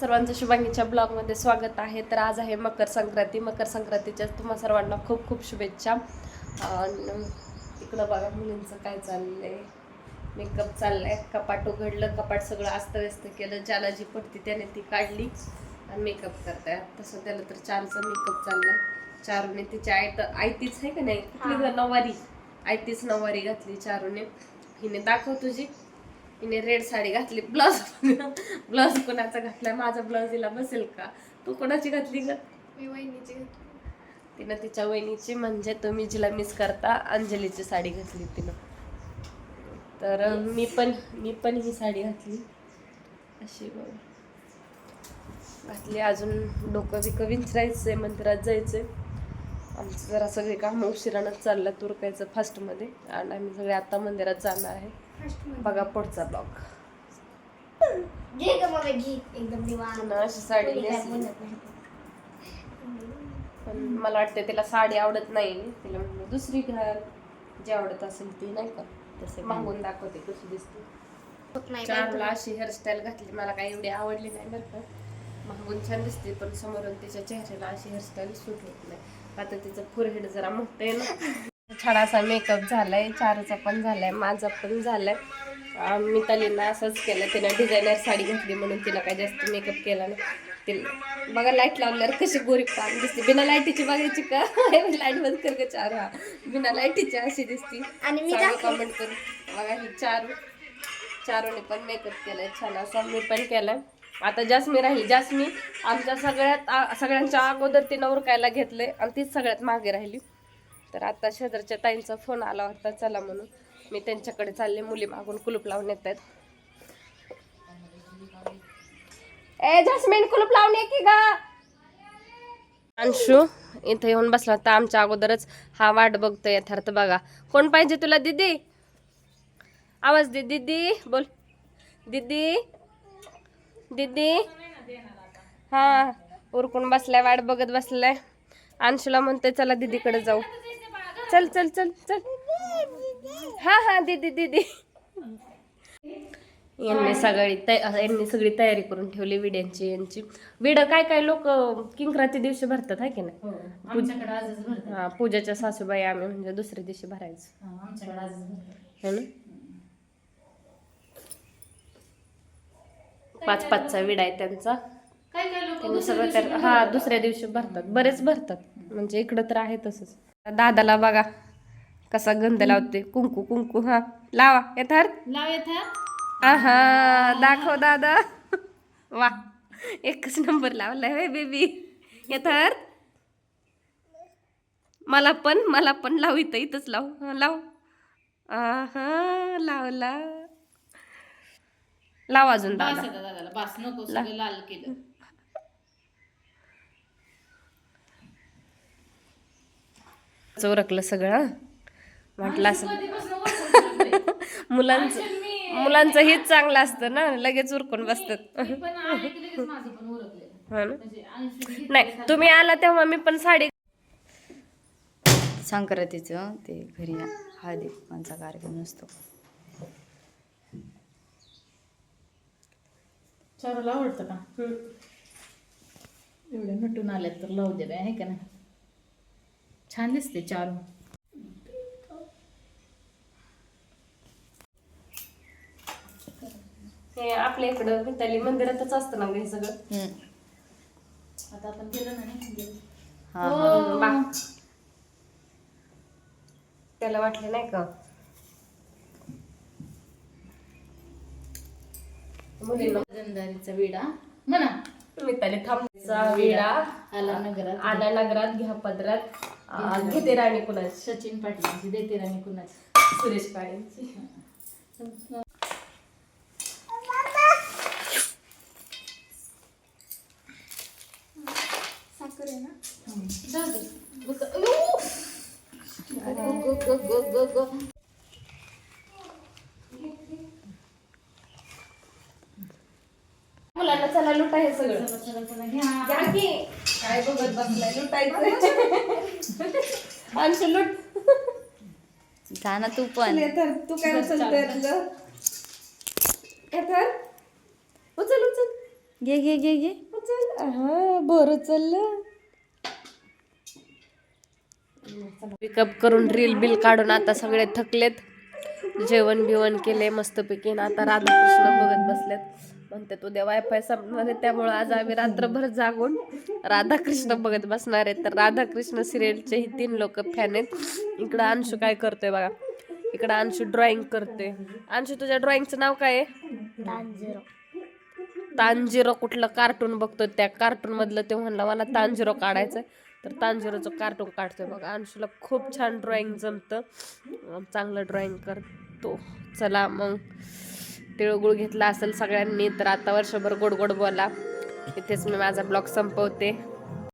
सर्वांचं शुभांगीच्या ब्लॉगमध्ये स्वागत आहे. तर आज आहे मकर संक्रांती. मकर संक्रांतीच्या तुम्हा सर्वांना खूप खूप शुभेच्छा. इकडं बघा मुलींचं काय चाललंय. मेकअप चाललाय. कपाट उघडलं. कपाट सगळं अस्तव्यस्त केलं. ज्याला जी पडती त्याने ती काढली आणि मेकअप करताय. तसं त्याला तर चारचा मेकअप चाललाय. चारूने तिच्या आयत आयतीच आहे का नाही? कुठली गं नवारी आयतीच नवारी घातली चारूने. हिने दाखव तुझी. हिने रेड साडी घातली ब्लाउज ब्लाउज कोणाचा घातलाय माझा ब्लाउज हिला बसेल का? तू कोणाची घातली ग? मी वहिनीची घेतली. तिनं तिच्या वहिनीची म्हणजे तुम्ही जिला मिस करता अंजलीची साडी घातली तिनं. तर मी पण मी पण ही साडी घातली. अशी बघ. घातली अजून डोकं बिकं विंचरायचंय मंदिरात जायचंय. आमचं जरा सगळे काम उशिरानंच चाललं तुरकायचं फास्टमध्ये आणि आम्ही सगळे आता मंदिरात जाणार आहे. बघा पुढचा ब्लॉग अशी साडी नेसली. पण मला वाटतं तिला साडी आवडत नाही. तिला म्हणलं दुसरी घाल. जी आवडत असेल ती नाही का? तसे मागून दाखवते कशी दिसते. चारला अशी हेअरस्टाईल घातली. मला काही एवढी आवडली नाही बरं का. मागून छान दिसते पण समोरून तिच्या चेहऱ्याला अशी हेअरस्टाईल सूट होत नाही. आता तिचं फोरहेड जरा मोठं आहे ना. छान असा मेकअप झालाय चारूचा पण झालाय माझा पण झालाय. मितालीनं असंच केलं तिनं डिझायनर साडी घातली म्हणून तिला काही जास्त मेकअप केला नाही. तिला बघा लाइट लावल्यावर कशी गोरी पान दिसते. बिना लाईटीची बघायची का? लाइट बंद कर का चारू. हा बिना लाईटीची अशी दिसती. आणि मी कमेंट करून. बघा ही चारू. चारूने पण मेकअप केलाय छान असा मी पण केलाय. आता जास्मी राहिली जास्मी आमच्या सगळ्यात सगळ्यांच्या अगोदर तिनं उरकायला घेतलंय आणि तीच सगळ्यात मागे राहिली. तर आता शेजारच्या ताईंचा फोन आला होता चला म्हणून. मी त्यांच्याकडे चालले मुली मागून कुलूप लावून येत आहेत ए जास्मिन कुलूप लावून ये की गा. अंशू इथे येऊन बसला होता. आमच्या अगोदरच हा वाट बघतोय यथार्थ बघा. कोण पाहिजे तुला दीदी? आवाज दे दीदी बोल. दीदी? दीदी? हा उरकून बसलाय वाट बघत बसलाय. अंशूला म्हणतोय चला दीदीकडे जाऊ. चल चल चल चल. हा हा दीदी दीदी. यांनी सगळी यांनी सगळी तयारी करून ठेवली विड्यांची यांची. विड काय काय लोक किंक्राती दिवशी भरतात हाय की नाही? हा पूजाच्या सासूबाई आम्ही म्हणजे दुसऱ्या दिवशी भरायचं हा, आमच्याकडे आजच भरतात है ना पाच पाचचा विडा आहे त्यांचा. त्यांनी सगळं त्या हा दुसऱ्या दिवशी भरतात. बरेच भरतात. म्हणजे इकडं तर आहे तसंच. दादाला बघा कसा गंध लावते. कुंकू कुंकू हा. लावा यथार्थ. लाव येथा आहा दाखव दादा. वा एकच नंबर लावलाय होय बेबी. यथार्थ. मला पण मला पण लाव इथं इथंच लाव. हा, लाव. आहा लावला. लाव अजून बास दादा आता दादाला बास नको सगळं लाल केलं. चोरकलं सगळं म्हटलं असं कधीपासून ओळखून ठेवलंय. मुलांचं मी मुलांचं हेच चांगलं असतं ना लगेच उरकून बसतात. मी पण आले की लगेच माझं पण ओळखलं हा ना? म्हणजे अंशू घेतलं नाही तुम्ही आला तेव्हा मी पण साडी संक्रांतीचं ते घरी हळदी कुंकवाचा कार्यक्रम नसतो. चारूला आवडतं का? एवढे नटून आल्यात तर लावू दे बाई, आहे का नाही? छान दिसते चारू. हे आपल्या इकडं मिताली मंदिरातच असतं ना हे सगळं? आता आपण गेलो ना नाही गेलो. हा. हो. त्याला वाटले नाही का? मुलींना. विडा. म्हणा. मिताली थांबचा विडा. आला नगरात. आला नगरात. घ्या पदरात. घेते राणी. कुणाची? सचिन पाटलांची. देते राणी कुणाची? सुरेश काळेंची. साखर आहे ना जाऊ दे. बघ- अयो! गो, गो, गो, गो, गो, गो. मुलांना चला लुटा हे सगळं. घ्या. की. काय बघत बसलाय? लुटायचं अंशू लुट. जा ना तू पण. तर तू काय उचलतोय तुझं? तर उचल उचल. घे घे घे घे. हा बरं चाललं. पिकअप करून रील बिल काढून आता सगळे थकलेत. जेवण बिवण केले मस्तपैकी. आता राधाकृष्ण बघत बसलेत. म्हणतात उद्या वायफाय संपणार आहे त्यामुळं आज आम्ही रात्रभर जागून राधाकृष्ण बघत बसणार आहे. तर राधाकृष्ण सिरियलचे ही तीन लोक फॅन आहेत. इकडं अंशू काय करतोय बघा. इकडं अंशू ड्रॉइंग करतोय. अंशू तुझ्या ड्रॉइंगचं नाव काय आहे? तांजिरो तांजिरो कुठलं कार्टून बघतो त्या कार्टून मधलं ते म्हणलं मला तांजिरो काढायचं तर तांजिरोचं कार्टून काढतोय बघा. अंशूला खूप छान ड्रॉइंग जमतं. चांगलं ड्रॉइंग करतो. चला मग. तिळगुळ घेतला असेल सगळ्यांनी तर आता वर्षभर गोड गोड बोला. इथेच मी माझा ब्लॉग संपवते.